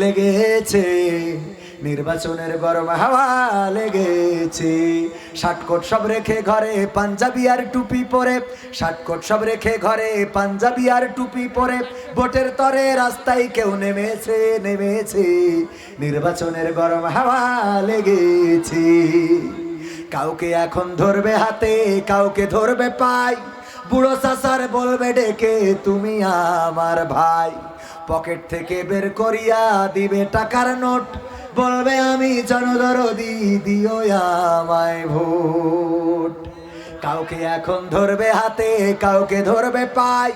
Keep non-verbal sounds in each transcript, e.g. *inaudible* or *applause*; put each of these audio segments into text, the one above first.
লেগেছে। নির্বাচনের গরম হাওয়া লেগেছে। ষাটকোট সব রেখে ঘরে পাঞ্জাবি আর টুপি পরে। ষাটকোট সব রেখে ঘরে পাঞ্জাবি আর টুপি পরে। ভোটের তরে রাস্তায় কেউ নেমেছে নেমেছে। নির্বাচনের গরম হাওয়া লেগেছে। কাউকে এখন ধরবে হাতে, কাউকে ধরবে পাই বুড়ো চাচার বলবে, ডেকে তুমি আমার ভাই। পকেট থেকে বের করিয়া দিবে টাকার নোট। বলবে, আমি জনদরদি, দিও আমায় ভোট। কাউকে এখন ধরবে হাতে, কাউকে ধরবে পাই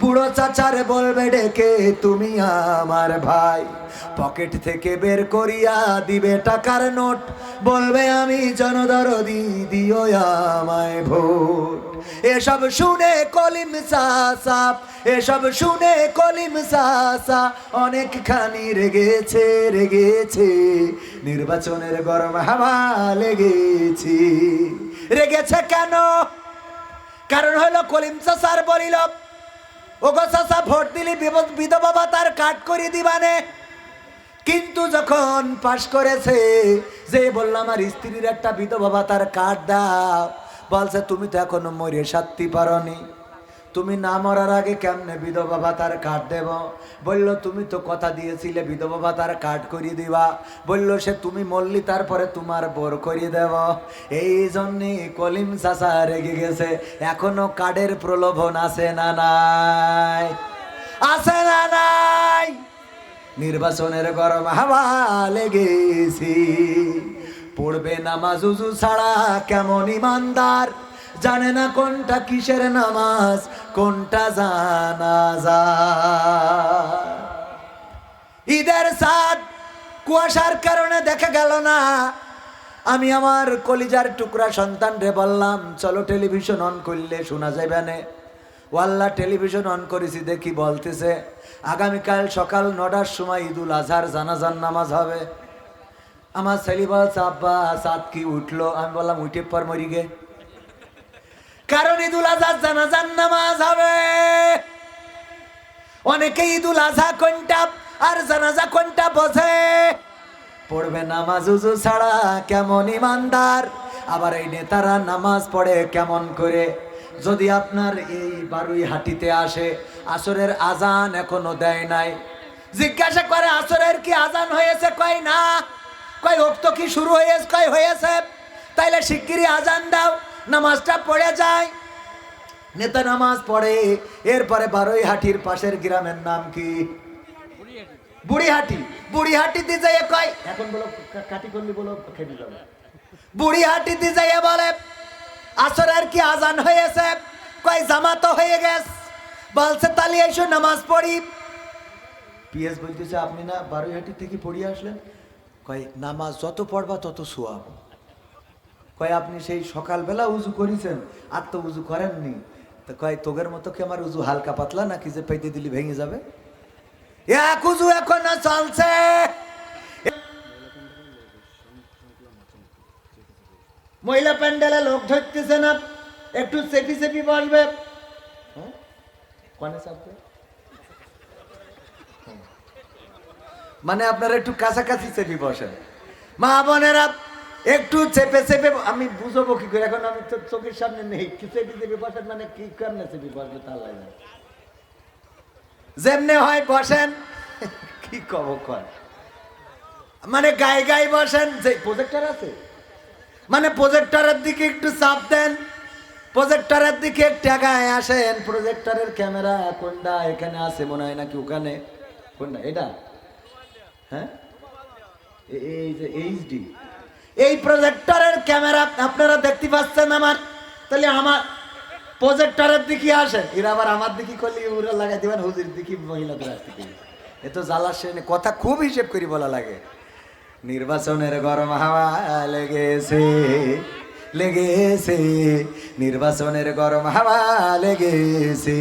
বুড়ো চাচার বলবে ডেকে, তুমি আমার ভাই। পকেট থেকে বের করিয়া দিবে টাকার নোট। বলবে, আমি জনদরদি, দিও আমায় ভোট। এসব শুনে কলিম সাসা এসব শুনে কলিম সাসা অনেকখানি রেগেছে রেগেছে। নির্বাচনের গরম হাওয়া লেগেছি। রেগেছে কেন? কারণ হলো কলিম চাষার বলিল বিধবা কাট কিন্তু যখন পাশ করেছে, যে আমার স্ত্রীর একটা বিধবা ভাতার কার্ড দাও। বলছে, তুমি তো এখনও মরে সাত্তি পারনি। তুমি না মরার আগে কেমনে বিধবা ভাতার কার্ড দেব? বলল, তুমি তো কথা দিয়েছিলে, বিধবা ভাতার কার্ড করিয়ে দিবা। বলল, সে তুমি মরলি, তারপরে তোমার বোর করিয়ে দেব। এই জন্যে কলিম চাষা রেগে গেছে। এখনও কার্ডের প্রলোভন আছে না নাই? আছে না নাই? নির্বাচনের গরম হাওয়া লেগেছি। পড়বে নামাজ উজু ছাড়া কেমন ইমানদার? জানে না কোনটা কিসের নামাজ? কোনটা জানাজা ঈদের সাদ কুয়াশার কারণে দেখা গেল না। আমি আমার কলিজার টুকরা সন্তান রে বললাম, চলো টেলিভিশন অন করলে শোনা যাবে না। ওয়াল্লা, টেলিভিশন অন করেছি দেখি বলতেছে, আগামীকাল সকাল নটার সময় ঈদুল আজহার জানাজান নামাজ হবে। আমার ছেলে বলছে, আব্বা সাত কি উঠল? আমি বললাম, উঠে পর মরি গে কারণ ঈদুল আজহার জানাজান নামাজ হবে। অনেকে ঈদুল আজহা কোনটা আর জানাজা কোনটা বোঝে? পড়বে নামাজ উজু ছাড়া কেমন ইমানদার? আবার এই নেতারা নামাজ পড়ে কেমন করে? যদি আপনার এই বারুই হাটিতে আসে, আসরের আজান এখনও দেয় নাই। জিজ্ঞাসা করে, আসরের কি আজান হয়েছে? কয় না। কয় ওক্ত কি শুরু হয়েছে? কয়, হয়েছে। তাইলে শিগগিরই আজান দাও। নামাজটা পড়ে যায়। নেতা নামাজ পড়ে, এরপরে বারোই হাটির পাশের গ্রামের নাম কি? বুড়িহাটি। বুড়িহাটিতে যাইয়ে কয়, এখন বলো কাটি করলি বলো দিলাম বুড়িহাটিতে যাইয়ে বলে, আসরের কি আজান হয়েছে? কয় জামাত হয়ে গেছে। বলছে তালি এসো, নামাজ পড়ি। পিএস বলতেছে, আপনি না বারোইহাটি থেকে পড়িয়ে আসলেন? কয়, নামাজ যত পড়বা তত সোয়াব। কয়, আপনি সেই সকালবেলা উজু করেছেন, আর তো উজু করেননি। তো কয়, তোগের মতো কি আমার উজু হালকা পাতলা, নাকি যে পেতে দিলি ভেঙে যাবে? এক উজু এখন চলছে। মহিলা প্যান্ডেলে লোক ধরতেছে না, একটু চেপি চেপি বসবে। হ্যাঁ? কনে মানে আপনারা একটু কাছাকাছি চেপি বসেন। মা বোনেরা একটু চেপে চেপে, আমি বুঝব কি করে? এখন আমি চোখের সামনে নেই। কি চেপে চেপে বসেন মানে কি? কেমনে চেপে বসবে তার লাগে যেমনে হয় বসেন। *laughs* কি কব কর মানে গায়ে গায়ে বসেন। যে প্রজেক্টর আছে? মানে প্রজেক্টরের দিকে একটু চাপ দেন। প্রজেক্টরের দিকে টাকায় আসেন। প্রজেক্টরের ক্যামেরা কোনটা এখানে আছে মনে হয় নাকি ওখানে? কোনটা? এটা? হ্যাঁ? এই যে এইচডি এই প্রজেক্টরের ক্যামেরা আপনারা দেখতে পাচ্ছেন আমার? তাহলে আমার প্রজেক্টরের দিকে আসেন। এরা আবার আমার দিকে করলে ওরা লাগাই দিবেন হুজুর দিকে মহিলাদের আসতে এ তো জ্বালা সেনে কথা খুব হিসেব করি বলা লাগে। নির্বাচনের গরম হাওয়া লেগেছে লেগেছে। নির্বাচনের গরম হাওয়া লেগেছে।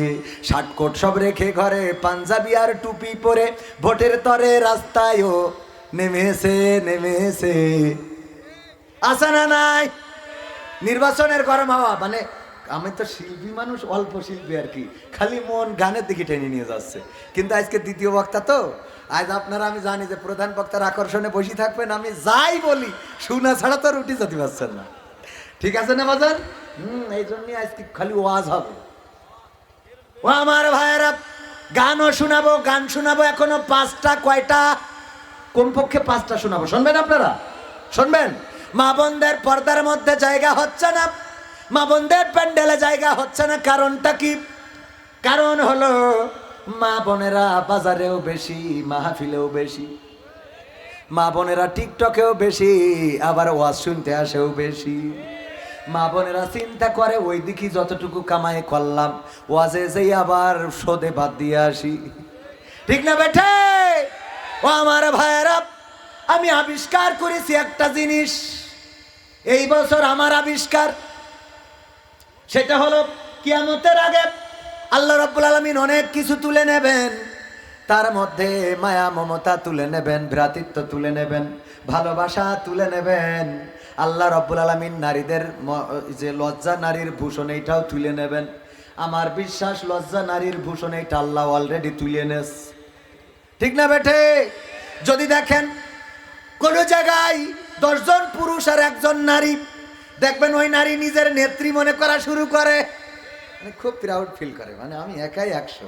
ষাটকোট সব রেখে ঘরে পাঞ্জাবি আর টুপি পরে ভোটের তরে রাস্তায়ও নেমেছে নেমেছে। আসে না নাই? নির্বাচনের গরম হাওয়া মানে আমি তো শিল্পী মানুষ, অল্প শিল্পী আর কি। খালি মন গানের দিকে টেনে নিয়ে যাচ্ছে। কিন্তু আজকে দ্বিতীয় বক্তা তো। আজ আপনারা, আমি জানি যে প্রধান বক্তার আকর্ষণে বসে থাকবেন, আমি যাই বলি, শোনা ছাড়া তো রুটি যেতে পারছেন না। ঠিক আছে না বাজার হুম, এই জন্যই আজকে খালি ওয়াজ হবে। ও আমার ভাইয়েরা, গানও শোনাবো, গান শোনাবো এখনও পাঁচটা, কয়টা? কমপক্ষে পাঁচটা শোনাবো? শুনবেন আপনারা? শুনবেন? মা বোনদের পর্দার মধ্যে জায়গা হচ্ছে না। মা বোনদের প্যান্ডেলে জায়গা হচ্ছে না। কারণটা কি? কারণ হলো মা বোনেরা বাজারেও বেশি, মাহফিলেও বেশি। মা বোনেরা টিকটকেও বেশি, আবার ওয়াজ শুনতে আসেও বেশি। মা বোনেরা চিন্তা করে, ওই দিকে যতটুকু কামাই করলাম, ওয়াজে যেই আবার সোদে বাদ দিয়ে আসি। ঠিক না বেঠে? ও আমার ভাইয়েরা, আমি আবিষ্কার করেছি একটা জিনিস। এই বছর আমার আবিষ্কার, সেটা হলো কিয়ামতের আগে আল্লাহ রাব্বুল আলামিন অনেক কিছু তুলে নেবেন। তার মধ্যে মায়া, মমতা তুলে নেবেন, ভ্রাতৃত্ব তুলে নেবেন, ভালোবাসা তুলে নেবেন। আল্লাহ রব্বুল আলামিন নারীদের যে লজ্জা নারীর ভূষণ, এইটাও তুলে নেবেন। আমার বিশ্বাস, লজ্জা নারীর ভূষণ, এইটা আল্লাহ অলরেডি তুলে নেস। ঠিক না বেঠে? যদি দেখেন কোন জায়গায় দশজন পুরুষ আর একজন নারী। দেখবেন ওই নারী নিজের নেত্রী মনে করা শুরু করে। মানে খুব প্রাউড ফিল করে মানে আমি একাই একশো।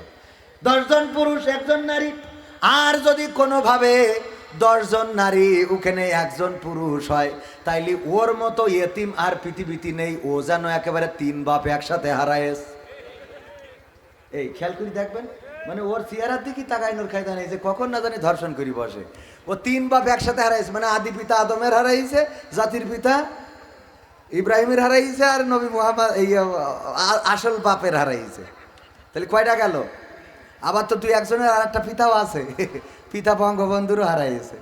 দশজন পুরুষ, একজন নারী। আর যদি কোনোভাবে দশজন নারী ওখানে একজন পুরুষ হয়, তাইলে ওর মতো এতিম আর পৃথিবীতে নেই, ও যেন একেবারে তিন বাপ একসাথে হারায়েস এই, খেয়াল করে দেখবেন? মানে ওর চেহারার দিকে তাকাই নোর খাইতে নেই যে কখন না জানি ধর্ষণ করি বসে। ও তিন বাপ একসাথে হারাইছে মানে আদি পিতা আদমের হারাইছে, জাতির পিতা ইব্রাহিমের হারাইছে, আর নবী মোহাম্মদ, এই আসল বাপের হারাইছে। তাহলে কয়টা গেল? আবার তো তুই একজনের আর একটা পিতাও আছে, পিতা বঙ্গবন্ধুরও হারাইছে।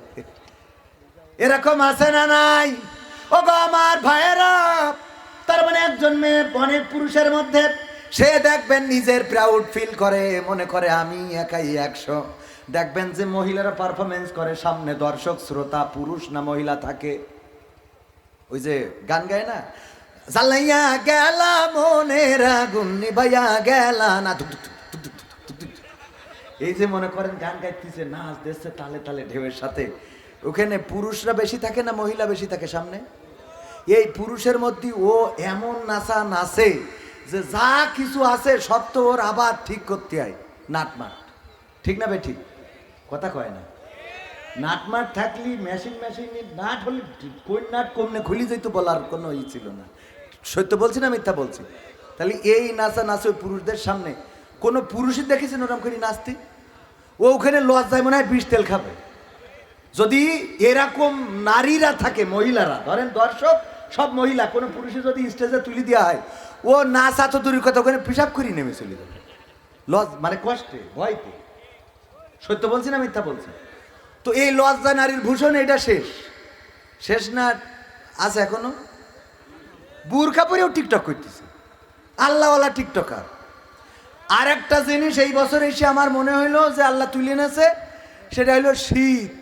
এরকম আছে না নাই? ও আমার ভাইয়েরা, তার মানে একজন মেয়ে অনেক পুরুষের মধ্যে সে দেখবেন নিজের প্রাউড ফিল করে, মনে করে আমি একাই একশো। দেখবেন যে মহিলারা পারফরমেন্স করে, সামনে দর্শক, শ্রোতা, পুরুষ না মহিলা থাকে। ওই যে গান গায় না? জ্বালাইয়া গেলা মনের আগুন নিভাইয়া গেলা না। এই যে মনে করেন গান গাইতেছে, নাচ দিচ্ছে তালে তালে ঢেউয়ের সাথে। ওখানে পুরুষরা বেশি থাকে না মহিলা বেশি থাকে সামনে? এই পুরুষের মধ্যে ও এমন নাচা নাচে যে যা কিছু আছে তো ওর আবার ঠিক করতে হয়। নাটমাট। ঠিক না বে ঠিক? কথা কয় না। নাটমাট থাকলি মেশিন মেশিন নাট হলে কোন নাট কমনে খুলি যেত বলার কোনো ই ছিল না। সত্য বলছি না মিথ্যা বলছি? তাহলে এই নাচা নাচে পুরুষদের সামনে কোনো পুরুষই দেখেছেন ওরকম করে নাচতে? ও ওখানে লজ্জায় মনে হয় বিষ তেল খাবে। যদি এরকম নারীরা থাকে, মহিলারা, ধরেন দর্শক, সব মহিলা, কোনো পুরুষে যদি স্টেজে তুলে দেওয়া হয় ও নাচা তো দূরের কথা ওখানে পিসাব করি নেমে চলে যাবে। লজ মানে কষ্টে, ভয়তে। সত্য বলছি না মিথ্যা বলছি? তো এই লজ্জা নারীর ভূষণ, এটা শেষ। শেষ না আছে এখনও? বুরখা পরেও টিকটক করতেছে। আল্লাহওয়ালা টিকটকার। আর একটা জিনিস, এই বছর এসে আমার মনে হইল যে আল্লাহ তুলে নেছে সেটা হইল শীত।